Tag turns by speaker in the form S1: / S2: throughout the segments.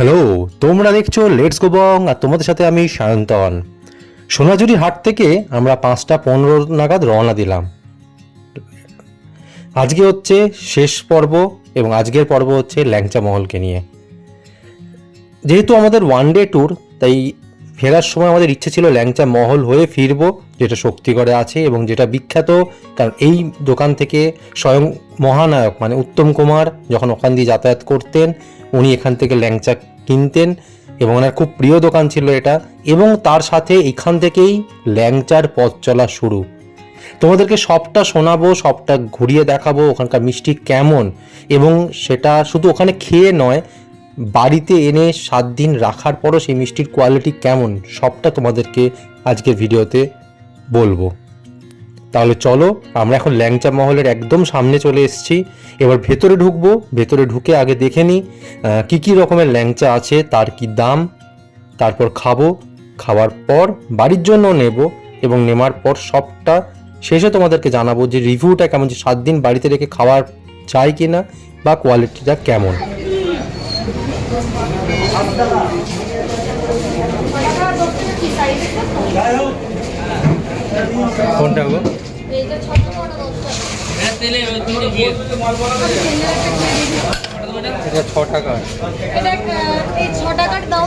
S1: Hello, তোমরা দেখছ let's গোবং আর তোমাদের সাথে আমি সায়ন্তন সোনাঝুরি হাট থেকে আমরা পাঁচটা পনেরো নাগাদ রওনা দিলাম। আজকে হচ্ছে শেষ পর্ব এবং আজকের পর্ব হচ্ছে ল্যাংচা মহলকে নিয়ে। যেহেতু আমাদের ওয়ান ডে ট্যুর তাই ফেরার সময় আমাদের ইচ্ছে ছিল ল্যাংচা মহল হয়ে ফিরবো, যেটা শক্তিগড়ে আছে এবং যেটা বিখ্যাত। কারণ এই দোকান থেকে স্বয়ং মহানায়ক মানে উত্তম কুমার, যখন ওখান দিয়ে যাতায়াত করতেন, উনি এখান থেকে ল্যাংচা কিনতেন এবং ওনার খুব প্রিয় দোকান ছিল এটা। এবং তার সাথে এখান থেকেই ল্যাংচার পথ চলা শুরু। তোমাদেরকে সবটা শোনাবো, সবটা ঘুরিয়ে দেখাবো, ওখানকার মিষ্টি কেমন? এবং সেটা শুধু ওখানে খেয়ে নয় বাড়িতে এনে সাত দিন রাখার পরও সেই মিষ্টির কোয়ালিটি কেমন, সবটা তোমাদেরকে আজকের ভিডিওতে বলব। তাহলে চলো, আমরা এখন ল্যাংচা মহলের একদম সামনে চলে এসেছি। এবার ভেতরে ঢুকবো, ভেতরে ঢুকে আগে দেখে নিই কী কি রকমের ল্যাংচা আছে, তার কি দাম, তারপর খাব। খাওয়ার পর বাড়ির জন্য নেব এবং নেওয়ার পর সবটা শেষে তোমাদেরকে জানাব যে রিভিউটা কেমন, যে সাত দিন বাড়িতে রেখে খাওয়ার চাই কি না বা কোয়ালিটিটা কেমন। কোনটা গো? এটা ছ টাকা।
S2: ছ টাকার দাও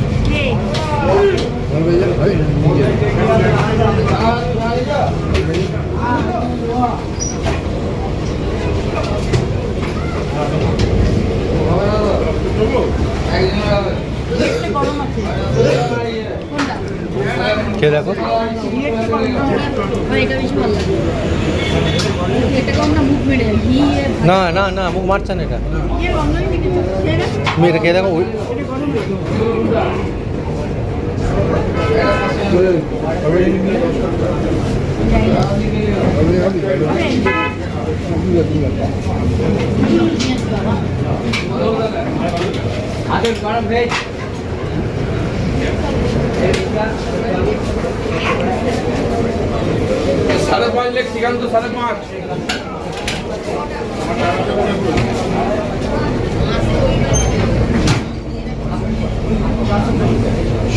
S2: এটা কি পারবে না? কোনটা?
S1: খেয়ে দেখো
S2: আমার এটা বেশি ভালো লাগে এটা কম না মুখ মেরে ঘি এ
S1: না না না, মুখ মারছে না এটা। তুমি এটা খেয়ে দেখো
S3: সাড়ে পাঁচ লাখ ঠিকান তো সাড়ে পাঁচ।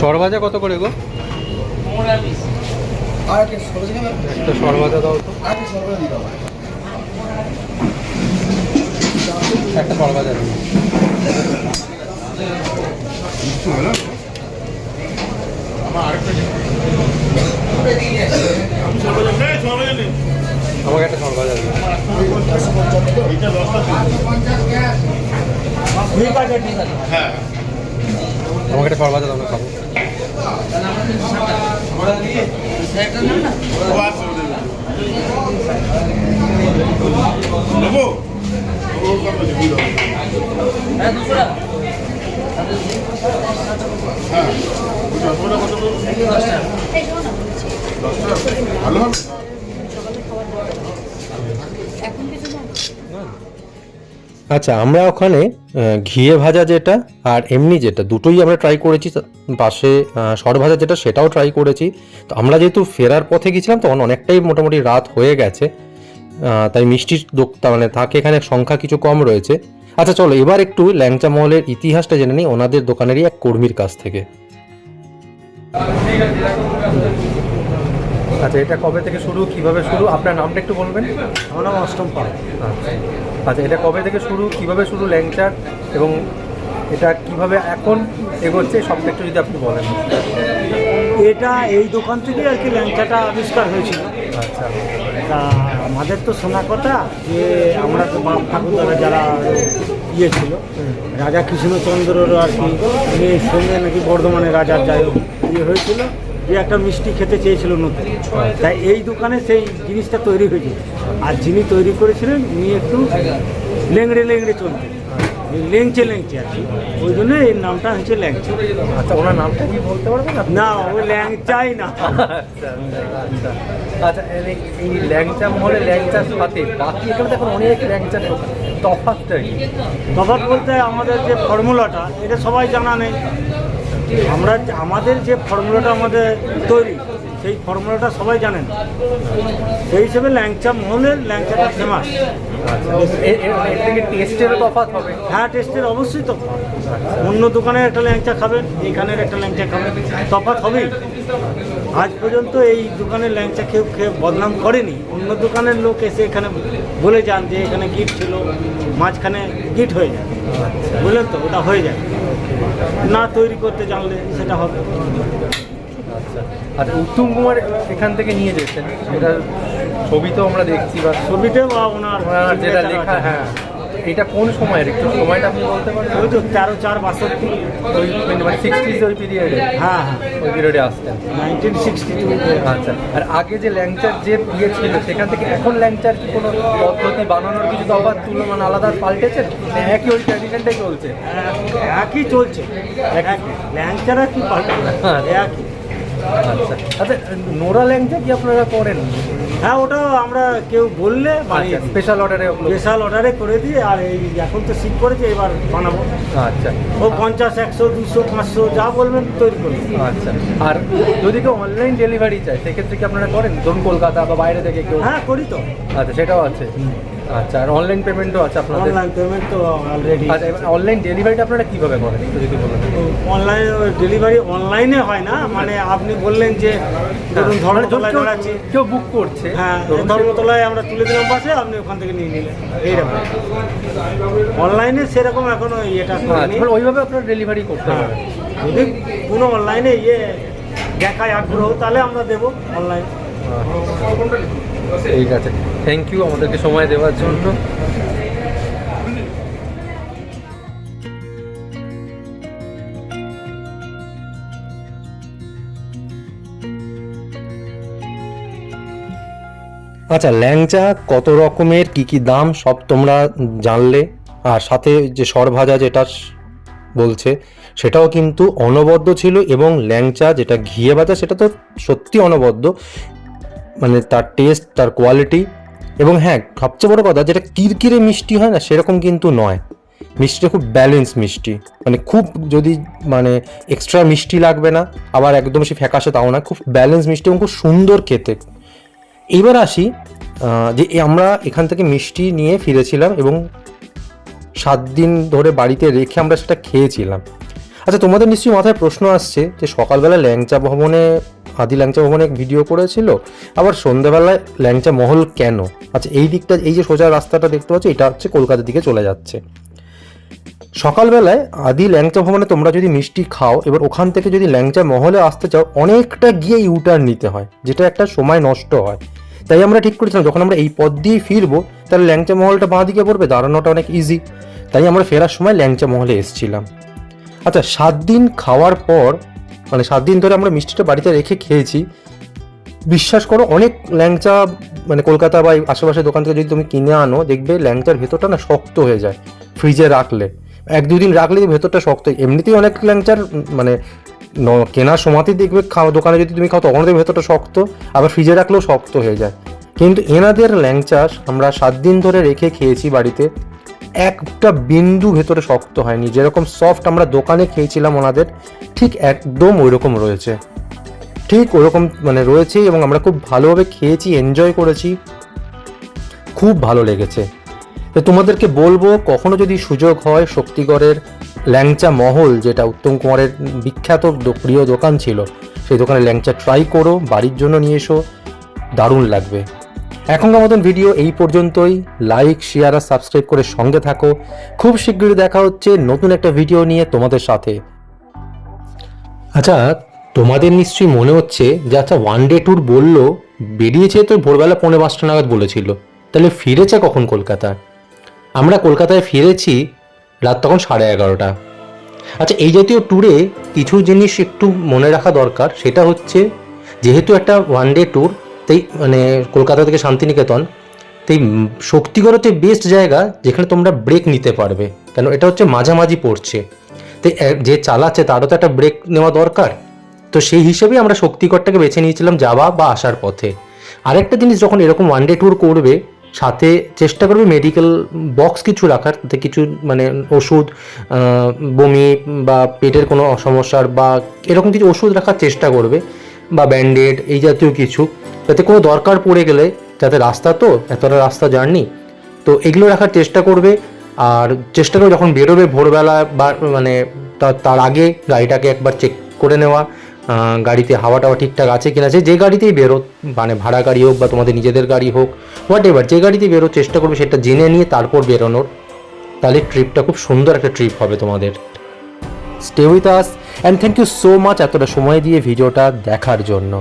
S1: সরভাজা কত করে গো? সরভাজা দাও তো। একটা সরভাজা দাও। আমাকে একটা সরভাজা দিও। আমাকে একটা সরভাজা দাও না খাব।
S2: বলছি
S3: ভালো হবে।
S1: আচ্ছা আমরা ওখানে ঘিয়ে ভাজা যেটা আর এমনি যেটা দুটোই আমরা ট্রাই করেছি পাশে সর ভাজা যেটা সেটাও ট্রাই করেছি। তো আমরা যেহেতু ফেরার পথে গেছিলাম, তখন অনেকটাই মোটামুটি রাত হয়ে গেছে। তাই মিষ্টির দোক- তার মানে থাকে এখানে সংখ্যা কিছু কম রয়েছে। আচ্ছা চলো, এবার একটু ল্যাংচা মহলের ইতিহাসটা জেনে নিই, ওনাদের দোকানেরই এক কর্মীর কাছ থেকে। আচ্ছা এটা কবে থেকে শুরু? কীভাবে শুরু? আপনার নামটা একটু বলবেন?
S4: আমার নাম অষ্টম পাল।
S1: আচ্ছা। আচ্ছা এটা কবে থেকে শুরু? কীভাবে শুরু ল্যাংচার? এবং এটা কীভাবে এখন এগোচ্ছে? সবটা একটু যদি আপনি বলেন।
S4: এটা এই দোকান থেকে আর কি ল্যাংচাটা আবিষ্কার হয়েছিল।
S1: আচ্ছা।
S4: তা আমাদের তো শোনা কথা যে আমরা তো বাপ ঠাকুরদারা যারা ইয়ে ছিল রাজা কৃষ্ণচন্দ্রর আর কি মেয়ের সঙ্গে নাকি বর্ধমানে রাজার যাই হোক ইয়ে হয়েছিল। যে একটা মিষ্টি খেতে চেয়েছিল নতুন। তাই এই দোকানে সেই জিনিসটা তৈরি হয়েছে। আর যিনি তৈরি করেছিলেন উনি একটু লেংড়ে লেংড়ে চলতেন। লেংচে লেংচে আর ওই জন্য এর নামটা হচ্ছে ল্যাংচা।
S1: আচ্ছা ওনার নামটা কি বলতে পারবেন
S4: না ও ল্যাংচাই না।
S1: আচ্ছা আচ্ছা আচ্ছা। এই- এই ল্যাংচা মহলে ল্যাংচার সাথে বাকি এখানে দেখুন অনেক ল্যাংচার দোকান তফাৎটা কি?
S4: তফাৎ বলতে আমাদের যে ফর্মুলাটা এটা সবাই জানা নেই। আমরা আমাদের যে ফর্মুলাটা আমাদের তৈরি সেই ফর্মুলাটা সবাই জানেন। সেই হিসেবে ল্যাংচা মহলের ল্যাংচাটা ফেমাস। হ্যাঁ টেস্টের অবশ্যই তফাৎ। অন্য দোকানের একটা ল্যাংচা খাবেন এখানের একটা ল্যাংচা খাবেন তফাৎ হবেই। আজ পর্যন্ত এই দোকানের ল্যাংচা কেউ খেয়ে বদনাম করেনি। অন্য দোকানের লোক এসে এখানে বলে যান যে এখানে গিট ছিল মাঝখানে গিট হয়ে যায়। বুঝলেন তো ওটা হয়ে যায়। না তৈরি করতে জানলে সেটা হবে।
S1: আচ্ছা। আর উত্তম কুমার এখান থেকে নিয়ে যেতেন এটার ছবি তো আমরা দেখছি বা
S4: ছবিতে বা ওনার
S1: যেটা লেখা হ্যাঁ। এটা কোন সময়ের একটু সময়টা আপনি বলতে পারবেন?
S4: ওই তো তেরো চার বাষট্টি
S1: ওই মানে সিক্সটিজ ওই পিরিয়ডে
S4: হ্যাঁ হ্যাঁ।
S1: ওই পিরিয়ডে আসতেন
S4: নাইনটিন সিক্সটি টু
S1: আচ্ছা। আর আগে যে ল্যাংচার যে ইয়ে ছিল সেখান থেকে এখন ল্যাংচার কি কোনো পদ্ধতি বানানোর কিছু তফাৎ তুলো মানে আলাদা পাল্টেছে? একই ওই ট্র্যাডিশনটাই চলছে?
S4: একই চলছে। একই। ল্যাংচারা কি পাল্টে না একই।
S1: আচ্ছা আচ্ছা নোরা ল্যাংচা কি আপনারা করেন?
S4: হ্যাঁ ওটা আমরা কেউ বললে বানিয়ে
S1: আচ্ছা
S4: দিই
S1: স্পেশাল অর্ডারে
S4: স্পেশাল অর্ডারে করে দিই আর এই এখন তো শীত পড়েছে এবার বানাবো।
S1: আচ্ছা।
S4: ও পঞ্চাশ একশো দুশো পাঁচশো যা বলবেন তৈরি করব
S1: আচ্ছা। আর যদি কেউ অনলাইন ডেলিভারি চায় সেক্ষেত্রে কি আপনারা করেন? ধরুন কলকাতা বা বাইরে থেকে কেউ?
S4: হ্যাঁ করি তো।
S1: আচ্ছা সেটাও আছে। আচ্ছা আর অনলাইন পেমেন্টও আছে আপনাদের?
S4: অনলাইন পেমেন্ট তো অলরেডি
S1: আচ্ছা এবার অনলাইন ডেলিভারিটা আপনারা কীভাবে করেন? একটু যদি বলেন।
S4: অনলাইন ডেলিভারি অনলাইনে হয় না মানে আপনি বললেন যে ধরুন
S1: মানে
S4: ধর্মতলায়
S1: কেউ-
S4: দাঁড়াচ্ছি
S1: কেউ বুক করছে।
S4: হ্যাঁ ধর্মতলায় আমরা তুলে দিলাম বাসে আপনি ওখান থেকে নিয়ে নিলেন। এইরকম অনলাইনে সেরকম এখনও ইয়েটা
S1: আচ্ছা, মানে ওইভাবে আপনারা ডেলিভারি করতে
S4: হ্যাঁ
S1: পারেন।
S4: যদি কোনো অনলাইনে ইয়ে দেখায় আগ্রহ তাহলে আমরা দেবো অনলাইন
S1: ঠিক আছে। থ্যাংক ইউ আমাদেরকে সময় দেওয়ার জন্য। আচ্ছা ল্যাংচা কত রকমের, কি কি দাম, সব তোমরা জানলে। আর সাথে যে সরভাজা যেটা বলছে, সেটাও কিন্তু অনবদ্য ছিল এবং ল্যাংচা যেটা ঘিয়ে ভাজা, সেটা তো সত্যি অনবদ্য। মানে তার টেস্ট তার কোয়ালিটি এবং হ্যাঁ সবচেয়ে বড় কথা যেটা কিরকিরে মিষ্টি হয় না, সেরকম কিন্তু নয়। মিষ্টিটা খুব ব্যালেন্স মিষ্টি। মানে খুব যদি মানে এক্সট্রা মিষ্টি লাগবে না, আবার একদম সে ফ্যাকাশে তাও না, খুব ব্যালেন্স মিষ্টি এবং খুব সুন্দর খেতে। এবার আসি যে আমরা এখান থেকে মিষ্টি নিয়ে ফিরেছিলাম এবং সাত দিন ধরে বাড়িতে রেখে আমরা সেটা খেয়েছিলাম। আচ্ছা তোমাদের নিশ্চয়ই মাথায় প্রশ্ন আসছে যে সকালবেলা ল্যাংচা ভবনে, আদি ল্যাংচা ভবনে ভিডিও করেছিল আবার সন্ধ্যাবেলায় ল্যাংচা মহল কেন? আচ্ছা এই দিকটা, এই যে সোজা রাস্তাটা দেখতে পাচ্ছ, এটা হচ্ছে কলকাতার দিকে চলে যাচ্ছে। সকালবেলায় আদি ল্যাংচা ভবনে তোমরা যদি মিষ্টি খাও, এবার ওখান থেকে যদি ল্যাংচা মহলে আসতে চাও, অনেকটা গিয়ে ইউটার্ন নিতে হয়, যেটা একটা সময় নষ্ট হয়। তাই আমরা ঠিক করেছিলাম, যখন আমরা এই পথ দিয়েই ফিরবো, তাহলে ল্যাংচা মহলটা বাঁ দিকে পড়বে, দাঁড়ানোটা অনেক ইজি তাই আমরা ফেরার সময় ল্যাংচা মহলে এসেছিলাম। আচ্ছা সাত দিন খাওয়ার পর মানে সাত দিন ধরে আমরা মিষ্টিটা বাড়িতে রেখে খেয়েছি বিশ্বাস করো, অনেক ল্যাংচা মানে কলকাতা বা আশেপাশের দোকান থেকে যদি তুমি কিনে আনো, দেখবে ল্যাংচার ভেতরটা না শক্ত হয়ে যায়, ফ্রিজে রাখলে এক দুদিন রাখলে ভেতরটা শক্ত। এমনিতেই অনেক ল্যাংচার মানে কেনার সময়তেই দেখবে খাওয়া দোকানে যদি তুমি খাও তখন দেখবে ভেতরটা শক্ত, আবার ফ্রিজে রাখলেও শক্ত হয়ে যায় কিন্তু এনাদের ল্যাংচা আমরা সাত দিন ধরে রেখে খেয়েছি বাড়িতে একটা বিন্দু ভেতরে শক্ত হয়নি। যেরকম সফট আমরা দোকানে খেয়েছিলাম ওনাদের, ঠিক একদম ওইরকম রয়েছে। ঠিক ওরকম মানে রয়েছে এবং আমরা খুব ভালোভাবে খেয়েছি এনজয় করেছি। খুব ভালো লেগেছে। তো তোমাদেরকে বলব, কখনো যদি সুযোগ হয়, শক্তিগড়ের ল্যাংচা মহল, যেটা উত্তম কুমারের বিখ্যাত প্রিয় দোকান ছিল, সেই দোকানে ল্যাংচা ট্রাই করো, বাড়ির জন্য নিয়ে এসো, দারুণ লাগবে। এখনকার মতন ভিডিও এই পর্যন্তই। লাইক শেয়ার আর সাবস্ক্রাইব করে সঙ্গে থাকো। খুব শীঘ্রই দেখা হচ্ছে নতুন একটা ভিডিও নিয়ে তোমাদের সাথে। আচ্ছা তোমাদের নিশ্চয়ই মনে হচ্ছে যে আচ্ছা ওয়ান ডে ট্যুর বলল, বেরিয়েছে তো ভোরবেলা পৌনে পাঁচটা নাগাদ বলেছিল। তাহলে ফিরেছে কখন কলকাতায় আমরা কলকাতায় ফিরেছি রাত তখন সাড়ে এগারোটা। আচ্ছা এই জাতীয় ট্যুরে কিছু জিনিস একটু মনে রাখা দরকার, সেটা হচ্ছে যেহেতু একটা ওয়ান ডে ট্যুর তাই মানে কলকাতা থেকে শান্তিনিকেতন, তাই শক্তিগড় হচ্ছে বেস্ট জায়গা যেখানে তোমরা ব্রেক নিতে পারবে। কেন? এটা হচ্ছে মাঝামাঝি পড়ছে। তাই যে চালাচ্ছে তারও তো একটা ব্রেক নেওয়া দরকার। তো সেই হিসেবেই আমরা শক্তিগড়টাকে বেছে নিয়েছিলাম যাওয়া বা আসার পথে। আরেকটা জিনিস যখন এরকম ওয়ান ডে ট্যুর করবে, সাথে চেষ্টা করবে মেডিকেল বক্স কিছু রাখার তাতে কিছু মানে ওষুধ বমি বা পেটের কোনো সমস্যার বা এরকম কিছু ওষুধ রাখার চেষ্টা করবে। বা ব্যান্ডেড এই জাতীয় কিছু, যাতে কোনো দরকার পড়ে গেলে, যাতে রাস্তা তো, এতটা রাস্তা জার্নি। তো এগুলো রাখার চেষ্টা করবে, আর চেষ্টা করবে যখন বেরোবে ভোরবেলা বা মানে তার আগে গাড়িটাকে একবার চেক করে নেওয়া গাড়িতে হাওয়া টাওয়া ঠিকঠাক আছে কিনা, সে যে গাড়িতেই বেরো মানে ভাড়া গাড়ি হোক বা তোমাদের নিজেদের গাড়ি হোক হোয়াট এভার যে গাড়িতেই বেরো চেষ্টা করবে সেটা জেনে নিয়ে তারপর বেরোনোর। তাহলে ট্রিপটা খুব সুন্দর একটা ট্রিপ হবে তোমাদের। Stay with us and thank you so much এতটা সময় দিয়ে ভিডিওটা দেখার জন্য।